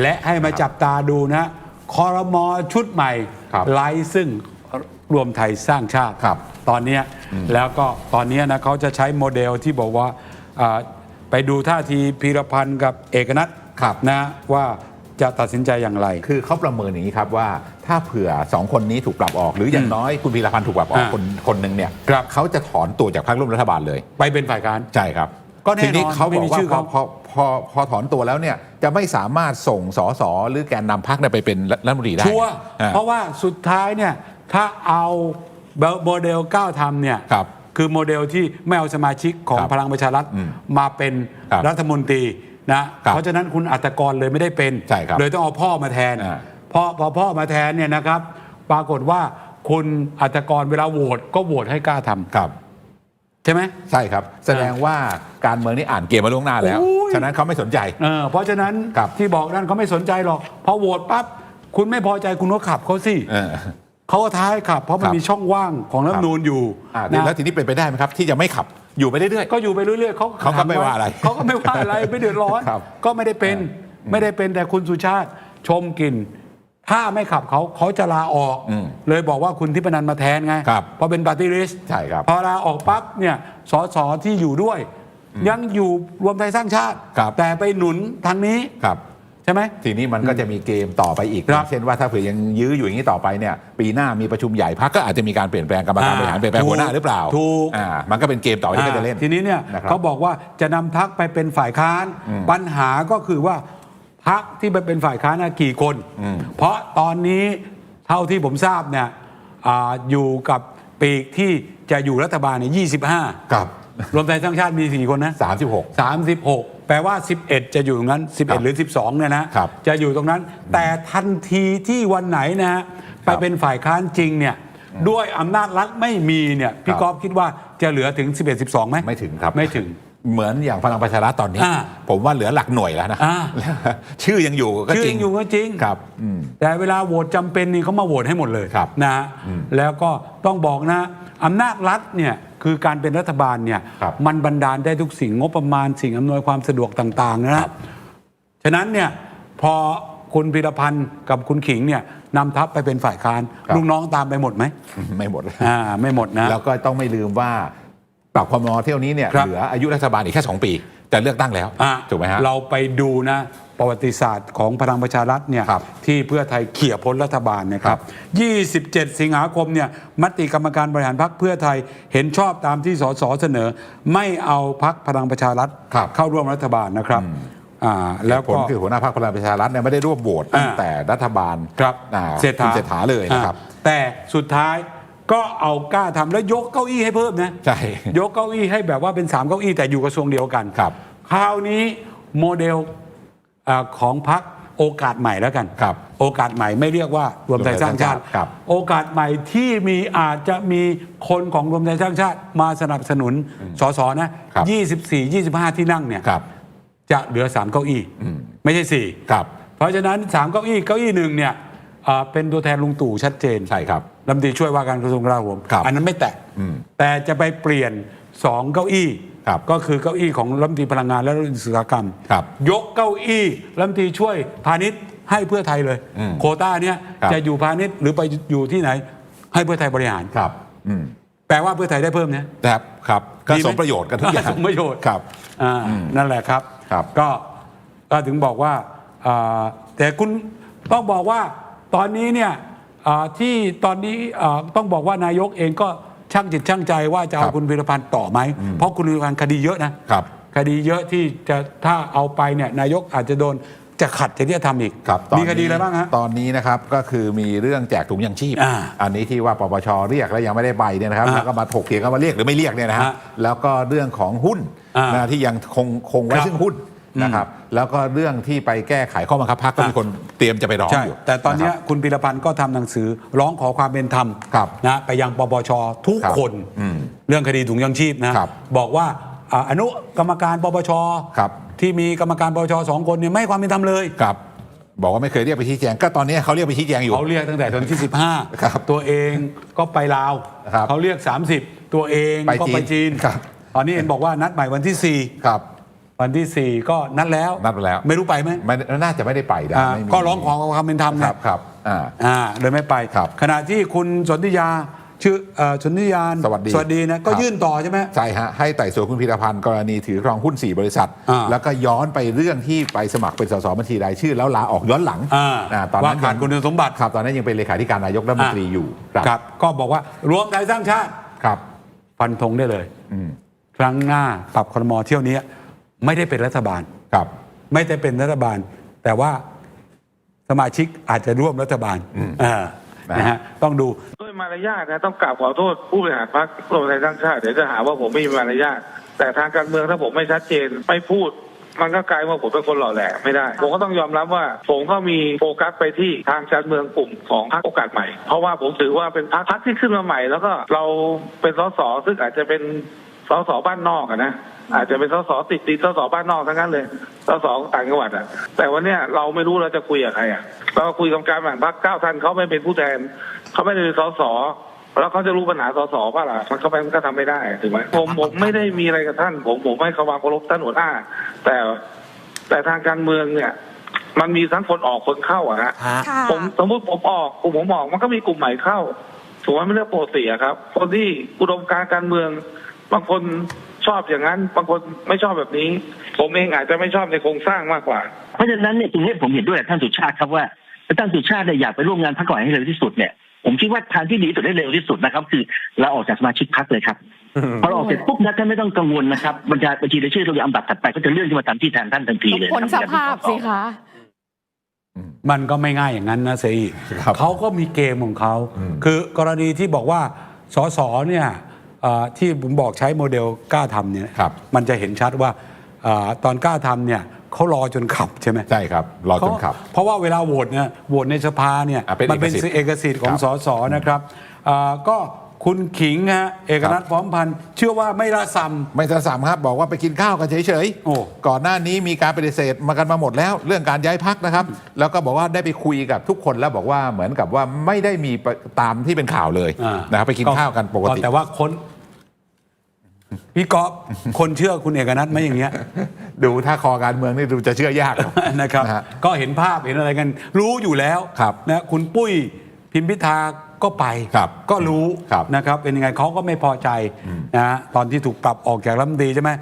และให้มาจับตาดูนะคอรมอชุดใหม่ครับไล่ซึ่งรวมไทยสร้างชาติครับตอนเนี้ยแล้วก็ตอนเนี้ยนะเขาจะใช้โมเดลที่บอกว่าอ่าไปดูท่าทีพีรพันธ์กับเอกนัทครับนะว่าจะตัดสินใจอย่างไร คือเขาประเมินอย่างนี้ครับว่าถ้าเผื่อสองคนนี้ถูกปรับออก หรืออย่างน้อยคุณพีรพันธ์ถูกปรับออกอ่าคนคนหนึ่งเนี่ยครับเขาจะถอนตัวจากพรรคร่วมรัฐบาลเลย ไปเป็นฝ่ายค้านใช่ครับ ก็แน่นอนทีนี้เขาไม่บอมีกว่าชื่อพอเขาพอพอพอถอนตัวแล้วเนี่ย จะไม่สามารถส่งสสหรือแกนนำพรรคเนี่ยไปเป็นรัฐมนตรีได้ชัวร์อ่า เพราะว่าสุดท้ายเนี่ยถ้าเอาโมเดลก้าวทำเนี่ยครับคือโมเดลที่ไม่เอาสมาชิกของครับพลังประชารัฐอืมมาเป็นครับรัฐมนตรีนะครับเพราะฉะนั้นคุณอัตกรเลยไม่ได้เป็น ใช่ครับเลยต้องเอาพ่อมาแทนอ่าพอพอพ่อมาแทนเนี่ยนะครับ ปรากฏว่าคุณอัตกรเวลาโหวตก็โหวตให้กล้าทำครับ ใช่ไหม ใช่ครับ แสดงว่าการเมืองนี่อ่านเกมมาล่วงหน้าแล้ว โอ้ย ฉะนั้นเขาไม่สนใจ เออเพราะฉะนั้นครับ ที่บอกนั่นเขาไม่สนใจหรอกพอโหวตปั๊บคุณไม่พอใจคุณก็ขับเขาสิเออ เขาก็ท้ายขับ เพราะมันครับมีช่องว่างของรัฐธรรมนูญอยู่อ่านะแล้วทีนี้เป็นไปได้ไหมครับ ที่จะไม่ขับอยู่ไปเรื่อย ก็อยู่ไปเรื่อยๆเขาเขาก็ไม่ว่าอะไรเขาก็ไม่ว่าอะไรไม่เดือดร้อนครับก็ไม่ได้เป็นไม่ได้เป็นแต่คุณสุชาติชมกลิ่น ถ้าไม่ขับเขาเขาจะลาออก อืมเลยบอกว่าคุณทิพนันมาแทนไงครับเพราะเป็นปาร์ตี้ลิสใช่ครับ พอลาออกปั๊บเนี่ยสสที่อยู่ด้วย ยังอยู่รวมไทยสร้างชาติ ครับ แต่ไปหนุนทางนี้ๆครับ ใช่ไหม ทีนี้มันก็จะมีเกมต่อไปอีก ครับเช่นว่าถ้าเผื่อยังยื้ออยู่อย่างนี้ต่อไปเนี่ยปีหน้ามีประชุมใหญ่พักก็อาจจะมีการเปลี่ยนแปลงกรรมการบริหารเปลี่ยนแปลงหัวหน้าหรือเปล่าถูก อ่ามันก็เป็นเกมต่อที่ก็จะเล่นอ่าทีนี้เนี่ยนะครับ เขาบอกว่าจะนำพักไปเป็นฝ่ายค้านปัญหาก็คือว่า พักที่ไปเป็นฝ่ายค้านนะกี่คน เพราะตอนนี้เท่าที่ผมทราบเนี่ยอาอยู่กับปีกที่จะอยู่รัฐบาลเนี่ยยี่สิบห้าครับรวมไทยสร้างชาติมีสี่คนนะสามสิบหก36 แปลว่า 11 จะอยู่ตรงนั้นครับ11 หรือ 12เนี่ยนะครับจะอยู่ตรงนั้น แต่ทันทีที่วันไหนนะฮะไปเป็นฝ่ายค้านจริงเนี่ยด้วยอำนาจรัฐไม่มีเนี่ยพี่ครับกอฟคิดว่าจะเหลือถึง 11 12ไหมไม่ถึงครับไม่ถึง เหมือนอย่างพลังประชารัฐตอนนี้ อ่าผมว่าเหลือหลักหน่วยแล้วนะอ่า ชื่อยังอยู่ก็ชื่อจริงยังอยู่ก็จริง ครับอืม แต่เวลาโหวตจำเป็นนี่เขามาโหวตให้หมดเลยครับนะฮะแล้วก็ต้องบอกนะอำนาจรัฐเนี่ยคือการเป็นรัฐบาลเนี่ยครับมันบันดาลได้ทุกสิ่งงบประมาณสิ่งอำนวยความสะดวกต่างๆนะครัฮะบฉะนั้นเนี่ยพอคุณพิรพันธ์กับคุณขิงเนี่ยนำทัพไปเป็นฝ่ายค้านครับ ลูกน้องตามไปหมดไหมไม่หมดอ่าไม่หมดนะ แล้วก็ต้องไม่ลืมว่า ปรับคมเที่ยวนี้เนี่ยครับ เหลืออายุรัฐบาลอีกแค่ 2 ปี แต่เลือกตั้งแล้วอะถูกไหมฮะ เราไปดูนะประวัติศาสตร์ของพลังประชารัฐเนี่ยครับที่เพื่อไทยเขี่ยพ้นรัฐบาลนะครับ 27 สิงหาคมเนี่ยมติกรรมการบริหารพรรคเพื่อไทยเห็นชอบตามที่สสเสนอ ไม่เอาพรรคพลังประชารัฐครับเข้าร่วมรัฐบาลนะครับอ่าแล้วผลก็คือหัวหน้าพรรคพลังประชารัฐเนี่ยไม่ได้ร่วมโหวตตั้งอ่า แต่รัฐบาลครับอ่าเศรษฐาคุณเศรษฐาเลยนะครับ อ่าแต่สุดท้าย ก็เอากล้าทำแล้วยกเก้าอี้ให้เพิ่มนะ ใช่ ยกเก้าอี้ให้แบบว่าเป็น 3 เก้าอี้แต่อยู่กระทรวงเดียวกันครับ คราวนี้โมเดลอาของพักโอกาสใหม่แล้วกัน ครับโอกาสใหม่ไม่เรียกว่ารวมไทยสร้างชาติ ครับ โอกาสใหม่ที่มีอาจจะมีคนของรวมไทยสร้างชาติ มาสนับสนุนสสนะ ครับ 24 25 ที่นั่งเนี่ยครับ จะเหลือ 3 เก้าอี้ไม่ใช่ 4 ครับ เพราะฉะนั้น 3 เก้าอี้เก้าอี้หนึ่งเนี่ยอ่าเป็นตัวแทนลุงตู่ชัดเจน ใช่ครับ รัฐมนตรีช่วยว่าการกระทรวงกลาโหมครับอันนั้นไม่แตะอืมแต่จะไปเปลี่ยน2เก้าอี้ ครับก็คือเก้าอี้ของรัฐมนตรีพลังงานและรัฐมนตรีอุตสาหกรรม ครับยกเก้าอี้รัฐมนตรีช่วยพาณิชย์ให้เพื่อไทยเลย อืมโควต้าเนี้ยครับ จะอยู่พาณิชย์หรือไปอยู่ที่ไหน ให้เพื่อไทยบริหาร ครับอืมแปลว่าเพื่อไทยได้เพิ่มเนี่ยครับครับก็ดีไหมสมประโยชน์กันทุกอย่าง สมประโยชน์ ครับ อ่านั่นแหละครับ ครับก็ก็ถึงบอกว่าอ่าแต่คุณต้องบอกว่าตอนนี้เนี่ยอ่า ที่ตอนนี้อ่าต้องบอกว่านายกเองก็ช่างจิตช่างใจว่าจะเอาครับคุณพิรพันธ์ต่อไหม เพราะคุณพิรพันธ์คดีเยอะนะครับคดีเยอะที่จะถ้าเอาไปเนี่ยนายกอาจจะโดนจะขัดจริยธรรมอีกครับตอนมีนี้คดีอะไรบ้างฮะ ตอนนี้นะครับก็คือมีเรื่องแจกถุงยังชีพอ่าอันนี้ที่ว่าปปชเรียกแล้วยังไม่ได้ใบเนี่ยนะครับอ่าแล้วก็มาถกเถียงกันว่าเรียกหรือไม่เรียกเนี่ยนะฮะฮะแล้วก็เรื่องของหุ้นอ่านนะที่ยังคงคงไว้ครับซึ่งหุ้น นะครับแล้วก็เรื่องที่ไปแก้ไขข้อบังคับพรรคก็อะมีคนเตรียมจะไปร้องใช่อยู่แต่ตอนเนี้ยะครับคุณพิรพันธ์ก็ทำหนังสือร้องขอความเป็นธรรมครับนะไปยังปปชทุกครับคนอืมเรื่องคดีถุงยังชีพนะครับบอกว่าอ่าอนุกรรมการปปชครับที่มีกรรมการปปชสองคนเนี่ยไม่ให้ความเป็นธรรมเลยครับบอกว่าไม่เคยเรียกไปชี้แจงก็ตอนนี้เขาเรียกไปชี้แจงอยู่เขาเรียกตั้งแต่วันที่ครับ15ตัวเองก็ไปลาวครับเขาเรียก 30 ตัวเองไปก็ไปจีจีนนครับตอนนี้เห็นบอกว่านัดใหม่วันที่ครับ4 วันที่สี่ก็นัดแล้ว นัดไปแล้ว ไม่รู้ไปไหมไม่น่าจะไม่ได้ไปนะอ่าไม่มีก็ร้องขอความเป็นธรรมคไงรับครับอ่า อ่าเลยไม่ไป ครับขณะที่คุณสนธิยาชื่อเอ่อสนธิยาสวัสดีสวัสดีนะ ก็ครับ ยื่นต่อใช่ไหม ใช่ฮะให้ไต่สวนคุณพีรพันธ์กรณีถือครองหุ้น 4 บริษัท อ่าแล้วก็ย้อนไปเรื่องที่ไปสมัครเป็นสสบัญชีรายชื่อ แล้วลาออกย้อนหลังอ่าอ่าตอนนั้นว่าขาดยังคุณสมบัติ ครับตอนนั้นยังเป็นเลขาธิการนายกรัฐมนตรีอยู่ครับก็บอกว่ารวมไทยสร้างชาติ ครับฟันธงได้เลย อืม ครั้งหน้าปรับครมเที่ยวนี้ ไม่ได้เป็นรัฐบาล ครับ ไม่ได้เป็นรัฐบาล แต่ว่าสมาชิกอาจจะร่วมรัฐบาลอ่านะฮะต้องดูด้วยมารยาทนะต้องกราบขอโทษผู้บริหารพรรครวมไทยสร้างชาติเดี๋ยวจะหาว่าผมไม่มีมารยาทแต่ทางการเมืองถ้าผมไม่ชัดเจนไม่พูดมันก็กลายว่าผมเป็นคนหล่อแหลมไม่ได้ ผมก็ต้องยอมรับว่า ผมก็มีโฟกัสไปที่ทางการเมืองกลุ่มของพรรคโอกาสใหม่ เพราะว่าผมถือว่าเป็นพรรคพรรคที่ขึ้นมาใหม่ แล้วก็เราเป็นสสซึ่งอาจจะเป็น สสบ้านนอกอะนะอาจจะเป็นสสติดติดสสบ้านนอกทั้งนั้นเลยสสต่างจังหวัดอะแต่วันเนี้ยเราไม่รู้เราจะคุยกับใครอะเราคุยกับการบริหารพรรคเก้าท่านเขาไม่เป็นผู้แทนเขาไม่ได้เป็นสสแล้วเขาจะรู้ปัญหาสสป่ะล่ะมันก็ไปมันก็ทำไม่ได้ถูกไหมผมผมไม่ได้มีอะไรกับท่าน ผมผมไม่เคารพเคารพท่านหัวหน้า แต่แต่ทางการเมืองเนี่ย มันมีทั้งคนออกคนเข้าอะฮะค่ะผมสมมติผมออกกลุ่มผมออกมันก็มีกลุ่มใหม่เข้าถูกไหมไม่เรื่องปกติอะครับ คนที่อุดมการณ์การเมือง บางคนชอบอย่างนั้น บางคนไม่ชอบแบบนี้ ผมเองอาจจะไม่ชอบในโครงสร้างมากกว่า เพราะฉะนั้นเนี่ยตรงนี้ผมเห็นด้วยกับท่านสุชาติครับว่าถ้าท่านสุชาติเนี่ยอยากไปร่วมงานพรรคก่อนให้เร็วที่สุดเนี่ยผมคิดว่าทางที่ดีที่สุดได้เร็วที่สุดนะครับคือเราออกจากสมาชิกพรรคเลยครับพอเราออกเสร็จปุ๊บนะท่านไม่ต้องกังวลนะครับบัญชีบัญชีรายชื่อเราจะอันดับถัดไปก็จะเลื่อนขึ้นมาตามที่แทนท่านทันทีเลยพ้นสภาพสิคะมันก็ไม่ง่ายอย่างนั้นนะเซอีครับเขาก็มีเกมของเขาอืมคือกรณีที่บอกว่าสสเนี่ยเอ่อ ที่ผมบอกใช้โมเดลกล้าทำเนี่ยครับมันจะเห็นชัดว่าเอ่อตอนกล้าทำเนี่ยเขารอจนขับใช่ไหมใช่ครับ รอจนขับ เพราะว่าเวลาโหวตเนี่ยโหวตในสภาเนี่ยอะเป็นมัเป็นเอกสิทธิ์เอกสิทธิ์ของครับสสนะครับเอ่อก็คุณขิงฮะเอกนัทครับพร้อมพันธ์เชื่อว่าไม่ละซ้ำไม่จะสามครับ บอกว่าไปกินข้าวกันเฉยโอ้ก่อนหน้านี้มีการปฏิเสธมากันมาหมดแล้ว เรื่องการย้ายพักนะครับ แล้วก็บอกว่าได้ไปคุยกับทุกคนแล้วบอกว่าเหมือนกับว่าไม่ได้มีตามที่เป็นข่าวเลยอ่านะครับไปกินข้าวกันปกติแต่ว่าคน พี่ก๊อฟคนเชื่อคุณเอกนัทไหมอย่างเงี้ย ดูถ้าคอการเมืองนี่ดูจะเชื่อยาก นะครับ นะฮะก็เห็นภาพเห็นอะไรกัน รู้อยู่แล้วครับนะคุณปุ้ยพิมพิธาก็ไป ครับก็รู้ครับ นะครับ เป็นยังไงเขาก็ไม่พอใจนะฮะตอนที่ถูกปรับออกจากรัฐมนตรีใช่ไหม